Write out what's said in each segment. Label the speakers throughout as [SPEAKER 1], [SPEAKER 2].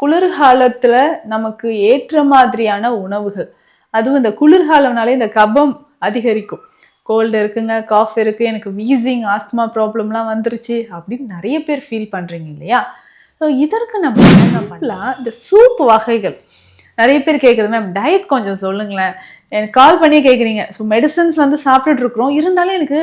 [SPEAKER 1] குளிர்காலத்துல நமக்கு ஏற்ற மாதிரியான உணவுகள். அதுவும் இந்த குளிர்காலம்னாலே இந்த கபம் அதிகரிக்கும். கோல்டு இருக்குங்க காஃப் இருக்கு எனக்கு வீசிங் ஆஸ்மா ப்ராப்ளம்லாம் வந்துருச்சு அப்படின்னு நிறைய பேர் ஃபீல் பண்றீங்க இல்லையா? ஸோ இதற்கு நம்ம என்ன பண்ணலாம்? இந்த சூப் வகைகள். நிறைய பேர் கேட்குறது மேம் டயட் கொஞ்சம் சொல்லுங்களேன். எனக்கு கால் பண்ணி கேட்குறீங்க. ஸோ மெடிசன்ஸ் வந்து சாப்பிட்டுட்டு இருக்கிறோம். இருந்தாலும் எனக்கு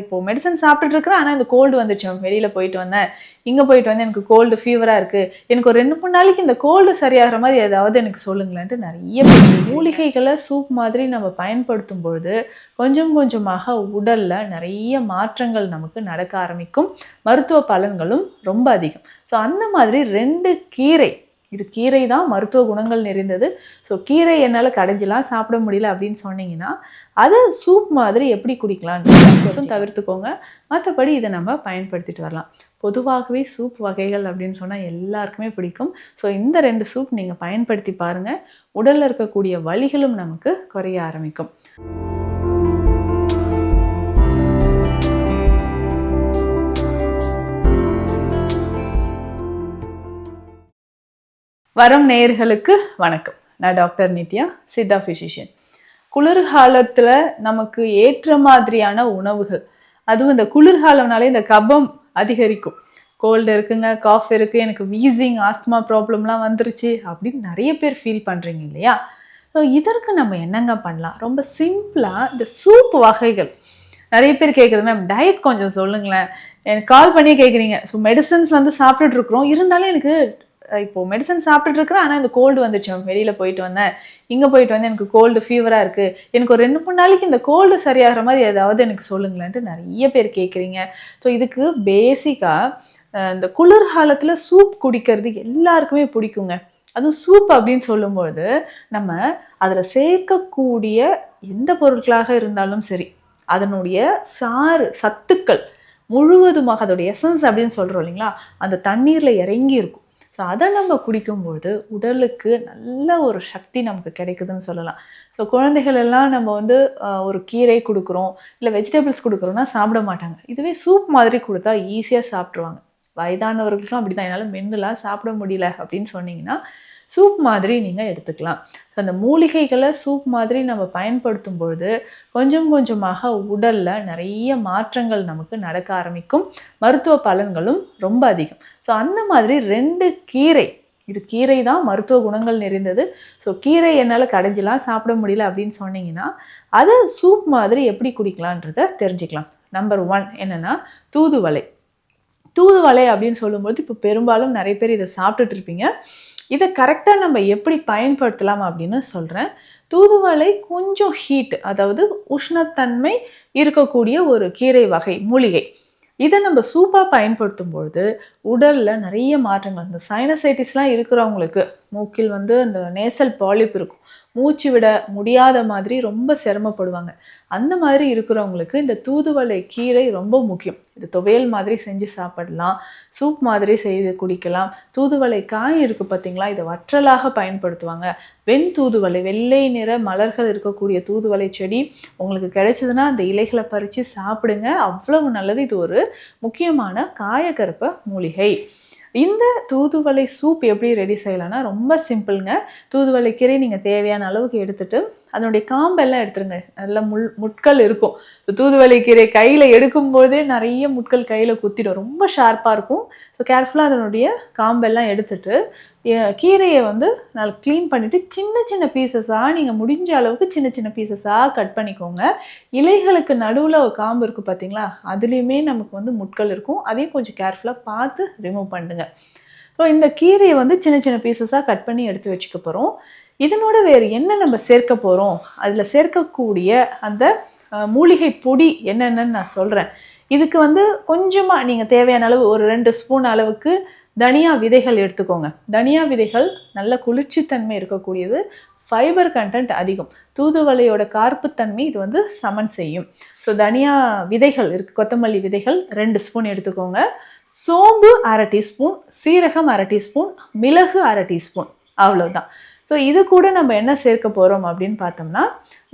[SPEAKER 1] இப்போ மெடிசன் சாப்பிட்டுட்டு இருக்கிறேன் ஆனால் இந்த கோல்டு வந்துச்சு. மேம் வெளியில் போயிட்டு வந்தேன். இங்கே போயிட்டு வந்து எனக்கு கோல்டு ஃபீவராக இருக்குது எனக்கு ஒரு ரெண்டு மூணு நாளைக்கு இந்த கோல்டு சரியாகிற மாதிரி ஏதாவது எனக்கு சொல்லுங்களேன்ட்டு நிறைய மூலிகைகளை சூப் மாதிரி நம்ம பயன்படுத்தும் பொழுது கொஞ்சம் கொஞ்சமாக உடல்ல நிறைய மாற்றங்கள் நமக்கு நடக்க ஆரம்பிக்கும். மருத்துவ பலன்களும் ரொம்ப அதிகம். ஸோ அந்த மாதிரி ரெண்டு கீரை இது கீரை தான் மருத்துவ குணங்கள் நிறைந்தது. ஸோ கீரை என்னால் கடைஞ்சலாம் சாப்பிட முடியல அப்படின்னு சொன்னீங்கன்னா அதை சூப் மாதிரி எப்படி குடிக்கலாம்னு தவிர்த்துக்கோங்க. மற்றபடி இதை நம்ம பயன்படுத்திட்டு வரலாம். பொதுவாகவே சூப் வகைகள் அப்படின்னு சொன்னால் எல்லாருக்குமே பிடிக்கும். ஸோ இந்த ரெண்டு சூப் நீங்கள் பயன்படுத்தி பாருங்கள் உடலில் இருக்கக்கூடிய வலிகளும் நமக்கு குறைய ஆரம்பிக்கும். வரம் நேயர்களுக்கு வணக்கம். நான் டாக்டர் நித்யா சித்தா ஃபிசிஷியன் குளிர்காலத்தில் நமக்கு ஏற்ற மாதிரியான உணவுகள் அதுவும் இந்த குளிர்காலம்னாலே இந்த கபம் அதிகரிக்கும். கோல்டு இருக்குங்க காஃப் இருக்குது எனக்கு வீசிங் ஆஸ்மா ப்ராப்ளம்லாம் வந்துருச்சு அப்படின்னு நிறைய பேர் ஃபீல் பண்ணுறீங்க இல்லையா? ஸோ இதற்கு நம்ம என்னங்க பண்ணலாம்? ரொம்ப சிம்பிளாக இந்த சூப் வகைகள். நிறைய பேர் கேட்குறது மேம் டயட் கொஞ்சம் சொல்லுங்களேன். எனக்கு கால் பண்ணி கேட்குறீங்க. ஸோ மெடிசன்ஸ் வந்து சாப்பிட்டுட்டு இருக்கிறோம். இருந்தாலும் எனக்கு இப்போது மெடிசன் சாப்பிட்டுட்டு இருக்கிறேன். ஆனால் இந்த கோல்டு வந்துச்சு. மேம் வெளியில் போயிட்டு வந்தேன். இங்கே போயிட்டு வந்து எனக்கு கோல்டு ஃபீவராக இருக்குது எனக்கு ஒரு ரெண்டு மூணு நாளைக்கு இந்த கோல்டு சரியாகிற மாதிரி ஏதாவது எனக்கு சொல்லுங்களேன்ட்டு நிறைய பேர் கேட்குறீங்க. ஸோ இதுக்கு பேசிக்காக இந்த குளிர்காலத்தில் சூப் குடிக்கிறது எல்லாருக்குமே பிடிக்குங்க. அதுவும் சூப் அப்படின்னு சொல்லும்பொழுது நம்ம அதில் சேர்க்கக்கூடிய எந்த பொருட்களாக இருந்தாலும் சரி அதனுடைய சாறு சத்துக்கள் முழுவதுமாக அதோடைய எசன்ஸ் அப்படின்னு சொல்கிறோம் இல்லைங்களா அந்த தண்ணீரில் இறங்கி இருக்கும். ஸோ அதை நம்ம குடிக்கும்போது உடலுக்கு நல்ல ஒரு சக்தி நமக்கு கிடைக்குதுன்னு சொல்லலாம். ஸோ குழந்தைகள் எல்லாம் நம்ம வந்து ஒரு கீரை கொடுக்குறோம் இல்லை வெஜிடபிள்ஸ் கொடுக்குறோம்னா சாப்பிட மாட்டாங்க. இதுவே சூப் மாதிரி கொடுத்தா ஈஸியாக சாப்பிட்ருவாங்க வயதானவர்களுக்கும் அப்படி தான் என்னால் மென்னுலாம் சாப்பிட முடியல அப்படின்னு சொன்னீங்கன்னா சூப் மாதிரி நீங்கள் எடுத்துக்கலாம். ஸோ அந்த மூலிகைகளை சூப் மாதிரி நம்ம பயன்படுத்தும் பொழுது கொஞ்சம் கொஞ்சமாக உடலில் நிறைய மாற்றங்கள் நமக்கு நடக்க ஆரம்பிக்கும். மருத்துவ பலன்களும் ரொம்ப அதிகம். ஸோ அந்த மாதிரி ரெண்டு கீரை இது கீரை தான் மருத்துவ குணங்கள் நிறைந்தது. ஸோ கீரை என்னால் கடைஞ்சிலாம் சாப்பிட முடியல அப்படின்னு சொன்னீங்கன்னா அதை சூப் மாதிரி எப்படி குடிக்கலான்றத தெரிஞ்சுக்கலாம். நம்பர் ஒன் என்னன்னா தூதுவளை. தூதுவளை அப்படின்னு சொல்லும்போது இப்போ பெரும்பாலும் நிறைய பேர் இதை சாப்பிட்டுட்டு இருப்பீங்க. இதை கரெக்டாக நம்ம எப்படி பயன்படுத்தலாம் அப்படின்னு சொல்கிறேன் தூதுவளை கொஞ்சம் ஹீட் அதாவது உஷ்ணத்தன்மை இருக்கக்கூடிய ஒரு கீரை வகை மூலிகை. இதை நம்ம சூப்பாக பயன்படுத்தும் பொழுது உடலில் நிறைய மாற்றங்கள் இந்த சைனசைட்டிஸ்லாம் இருக்கிறவங்களுக்கு மூக்கில் வந்து அந்த நேசல் பாலிப் இருக்கும். மூச்சு விட முடியாத மாதிரி ரொம்ப சிரமப்படுவாங்க. அந்த மாதிரி இருக்கிறவங்களுக்கு இந்த தூதுவளை கீரை ரொம்ப முக்கியம். இது துவையல் மாதிரி செஞ்சு சாப்பிடலாம் சூப் மாதிரி செய்து குடிக்கலாம். தூதுவளை காய் இருக்குது பார்த்தீங்களா இதை வற்றலாக பயன்படுத்துவாங்க. வெண் தூதுவளை வெள்ளை நிற மலர்கள் இருக்கக்கூடிய தூதுவளை செடி உங்களுக்கு கிடைச்சதுன்னா அந்த இலைகளை பறித்து சாப்பிடுங்க. அவ்வளவு நல்லது. இது ஒரு முக்கியமான காயகற்ப மூலிகை. இந்த தூதுவளை சூப் எப்படி ரெடி செய்யலாம்னா ரொம்ப சிம்பிளுங்க தூதுவளை கீரை நீங்கள் தேவையான அளவுக்கு எடுத்துகிட்டு அதனுடைய காம்பெல்லாம் எடுத்துருங்க. நல்லா முள் முட்கள் இருக்கும். ஸோ தூதுவளை கீரை கையில் எடுக்கும்போதே நிறைய முட்கள் கையில் குத்திடும். ரொம்ப ஷார்ப்பாக இருக்கும். ஸோ கேர்ஃபுல்லாக அதனுடைய காம்பெல்லாம் எடுத்துட்டு கீரையை வந்து நல்லா க்ளீன் பண்ணிவிட்டு சின்ன சின்ன பீசஸாக நீங்கள் முடிஞ்ச அளவுக்கு சின்ன சின்ன பீசஸாக கட் பண்ணிக்கோங்க. இலைகளுக்கு நடுவில் ஒரு காம்பு இருக்குது பார்த்தீங்களா அதுலேயுமே நமக்கு வந்து முட்கள் இருக்கும். அதையும் கொஞ்சம் கேர்ஃபுல்லாக பார்த்து ரிமூவ் பண்ணுங்கள் ஸோ இந்த கீரையை வந்து சின்ன சின்ன பீசஸாக கட் பண்ணி எடுத்து வச்சுக்க போகிறோம் இதனோட வேறு என்ன நம்ம சேர்க்க போகிறோம் அதில் சேர்க்கக்கூடிய அந்த மூலிகை பொடி என்னென்னு நான் சொல்கிறேன் இதுக்கு வந்து கொஞ்சமாக நீங்கள் தேவையான அளவு ஒரு ரெண்டு ஸ்பூன் அளவுக்கு தனியா விதைகள் எடுத்துக்கோங்க. தனியா விதைகள் நல்ல குளிர்ச்சித்தன்மை இருக்கக்கூடியது ஃபைபர் கண்டென்ட் அதிகம். தூதுவளையோட கார்ப்புத்தன்மை இது வந்து சமன் செய்யும். ஸோ தனியா விதைகள் இருக்கு கொத்தமல்லி விதைகள் ரெண்டு ஸ்பூன் எடுத்துக்கோங்க. சோம்பு அரை டீஸ்பூன் சீரகம் அரை டீஸ்பூன் மிளகு அரை டீஸ்பூன் அவ்வளோதான் ஸோ இது கூட நம்ம என்ன சேர்க்க போகிறோம் அப்படின்னு பார்த்தோம்னா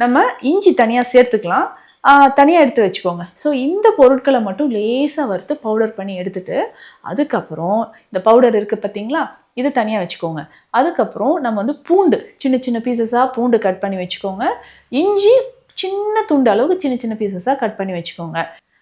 [SPEAKER 1] நம்ம இஞ்சி தனியாக சேர்த்துக்கலாம். தனியாக எடுத்து வச்சுக்கோங்க. ஸோ இந்த பொருட்களை மட்டும் லேசாக வறுத்து பவுடர் பண்ணி எடுத்துட்டு அதுக்கப்புறம் இந்த பவுடர் இருக்குது பார்த்தீங்களா? இது தனியாக வச்சுக்கோங்க. அதுக்கப்புறம் நம்ம வந்து பூண்டு சின்ன சின்ன பீசஸாக பூண்டு கட் பண்ணி வச்சுக்கோங்க. இஞ்சி சின்ன துண்டு அளவுக்கு சின்ன சின்ன பீசஸாக கட் பண்ணி வச்சுக்கோங்க.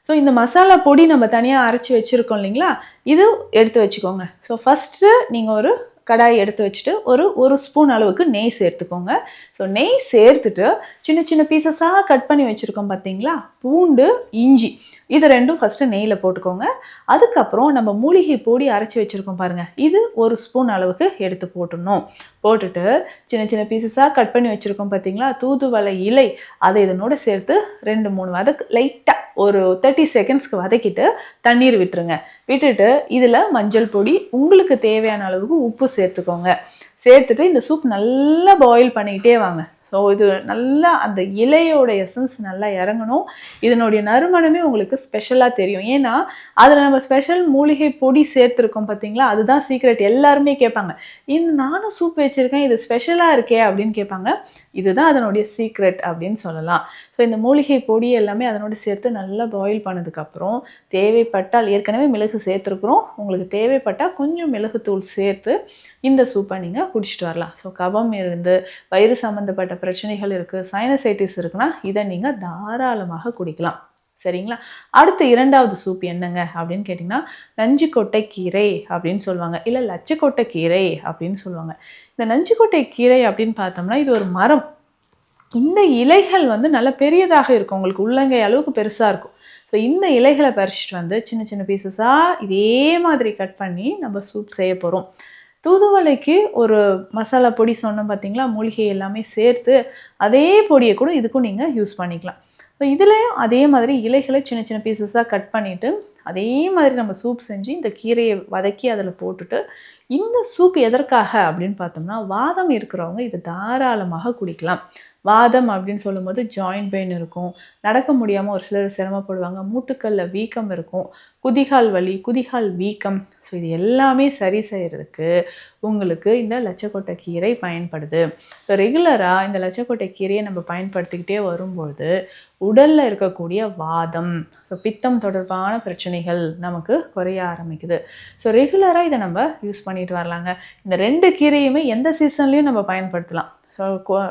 [SPEAKER 1] ஸோ இந்த மசாலா பொடி நம்ம தனியாக அரைச்சி வச்சுருக்கோம் இல்லைங்களா? இது எடுத்து வச்சுக்கோங்க. ஸோ ஃபஸ்ட்டு நீங்கள் ஒரு கடாய் எடுத்து வச்சுட்டு ஒரு ஒரு ஸ்பூன் அளவுக்கு நெய் சேர்த்துக்கோங்க. ஸோ நெய் சேர்த்துட்டு சின்ன சின்ன பீசஸாக கட் பண்ணி வச்சுருக்கோம் பார்த்தீங்களா பூண்டு இஞ்சி. இது ரெண்டும் ஃபஸ்ட்டு நெய்யில் போட்டுக்கோங்க. அதுக்கப்புறம் நம்ம மூலிகை பொடி அரைச்சி வச்சுருக்கோம் பாருங்கள் இது ஒரு ஸ்பூன் அளவுக்கு எடுத்து போட்டுடணும். போட்டுட்டு சின்ன சின்ன பீசஸாக கட் பண்ணி வச்சுருக்கோம் பார்த்தீங்களா தூதுவளை இலை அதை இதனோட சேர்த்து ரெண்டு மூணு வதக்கு லைட்டாக ஒரு தேர்ட்டி செகண்ட்ஸ்க்கு வதக்கிட்டு தண்ணீர் விட்டுருங்க. விட்டுட்டு இதில் மஞ்சள் பொடி உங்களுக்கு தேவையான அளவுக்கு உப்பு சேர்த்துக்கோங்க. சேர்த்துட்டு இந்த சூப் நல்லா பாயில் பண்ணிக்கிட்டே வாங்க. ஸோ இது நல்லா அந்த இலையோட எசன்ஸ் நல்லா இறங்கணும். இதனுடைய நறுமணமே உங்களுக்கு ஸ்பெஷலாக தெரியும். ஏன்னா அதில் நம்ம ஸ்பெஷல் மூலிகை பொடி சேர்த்துருக்கோம் பார்த்தீங்களா அதுதான் சீக்ரெட் எல்லாருமே கேட்பாங்க. இந்த நானும் சூப் வச்சுருக்கேன் இது ஸ்பெஷலாக இருக்கே அப்படின்னு கேட்பாங்க. இதுதான் அதனுடைய சீக்ரெட் அப்படின்னு சொல்லலாம். ஸோ இந்த மூலிகை பொடி எல்லாமே அதனோட சேர்த்து நல்லா பாயில் பண்ணதுக்கப்புறம் தேவைப்பட்டால் ஏற்கனவே மிளகு சேர்த்துருக்குறோம். உங்களுக்கு தேவைப்பட்டால் கொஞ்சம் மிளகுத்தூள் சேர்த்து இந்த சூப்பை நீங்கள் குடிச்சிட்டு வரலாம். ஸோ கபம் இருந்து வயிறு சம்மந்தப்பட்ட பிரச்சனைகள் இருக்குது சைனசைட்டிஸ் இருக்குன்னா இதை நீங்கள் தாராளமாக குடிக்கலாம். சரிங்களா? அடுத்து இரண்டாவது சூப் என்னங்க அப்படின்னு கேட்டிங்கன்னா நஞ்சுக்கொட்டை கீரை அப்படின்னு சொல்லுவாங்க. இல்லை லட்சக்கொட்டை கீரை அப்படின்னு சொல்லுவாங்க. இந்த நஞ்சுக்கொட்டை கீரை அப்படின்னு பார்த்தோம்னா இது ஒரு மரம். இந்த இலைகள் வந்து நல்ல பெரியதாக இருக்கும். உங்களுக்கு உள்ளங்கை அளவுக்கு பெருசாக இருக்கும். ஸோ இந்த இலைகளை பறிச்சிட்டு வந்து சின்ன சின்ன பீசஸாக இதே மாதிரி கட் பண்ணி நம்ம சூப் செய்ய போகிறோம் தூதுவளைக்கு ஒரு மசாலா பொடி சொன்னோம் பார்த்தீங்களா மூலிகை எல்லாமே சேர்த்து அதே பொடியை கூட இதுக்கும் நீங்கள் யூஸ் பண்ணிக்கலாம். ஸோ இதுலேயும் அதே மாதிரி இலைகளை சின்ன சின்ன பீசஸாக கட் பண்ணிவிட்டு அதே மாதிரி நம்ம சூப் செஞ்சு இந்த கீரையை வதக்கி அதில் போட்டுட்டு இந்த சூப் எதற்காக அப்படின்னு பார்த்தோம்னா வாதம் இருக்கிறவங்க இதை தாராளமாக குடிக்கலாம். வாதம் அப்படின்னு சொல்லும்போது ஜாயிண்ட் பெயின் இருக்கும். நடக்க முடியாமல் ஒரு சிலர் சிரமப்படுவாங்க. மூட்டுக்களில் வீக்கம் இருக்கும். குதிகால் வலி குதிகால் வீக்கம். ஸோ இது எல்லாமே சரி செய்கிறதுக்கு உங்களுக்கு இந்த லட்சக்கொட்டை கீரை பயன்படுது. ஸோ ரெகுலராக இந்த லட்சக்கோட்டை கீரையை நம்ம பயன்படுத்திக்கிட்டே வரும்போது உடலில் இருக்கக்கூடிய வாதம் ஸோ பித்தம் தொடர்பான பிரச்சனைகள் நமக்கு குறைய ஆரம்பிக்குது. ஸோ ரெகுலராக இதை நம்ம யூஸ் பண்ணிட்டு வரலாங்க. இந்த ரெண்டு கீரையுமே எந்த சீசன்லேயும் நம்ம பயன்படுத்தலாம். ஸோ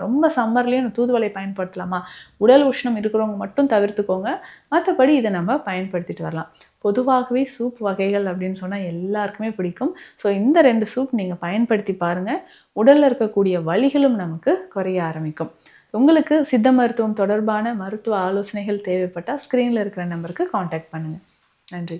[SPEAKER 1] ரொம்ப சம்மர்லேயும் தூதுவளை பயன்படுத்தலாமா? உடல் உஷ்ணம் இருக்கிறவங்க மட்டும் தவிர்த்துக்கோங்க. மற்றபடி இதை நம்ம பயன்படுத்திட்டு வரலாம். பொதுவாகவே சூப் வகைகள் அப்படின்னு சொன்னால் எல்லாருக்குமே பிடிக்கும். ஸோ இந்த ரெண்டு சூப் நீங்கள் பயன்படுத்தி பாருங்கள் உடலில் இருக்கக்கூடிய வழிகளும் நமக்கு குறைய ஆரம்பிக்கும். உங்களுக்கு சித்த மருத்துவம் தொடர்பான மருத்துவ ஆலோசனைகள் தேவைப்பட்டால் ஸ்க்ரீனில் இருக்கிற நம்பருக்கு காண்டாக்ட் பண்ணுங்கள் நன்றி.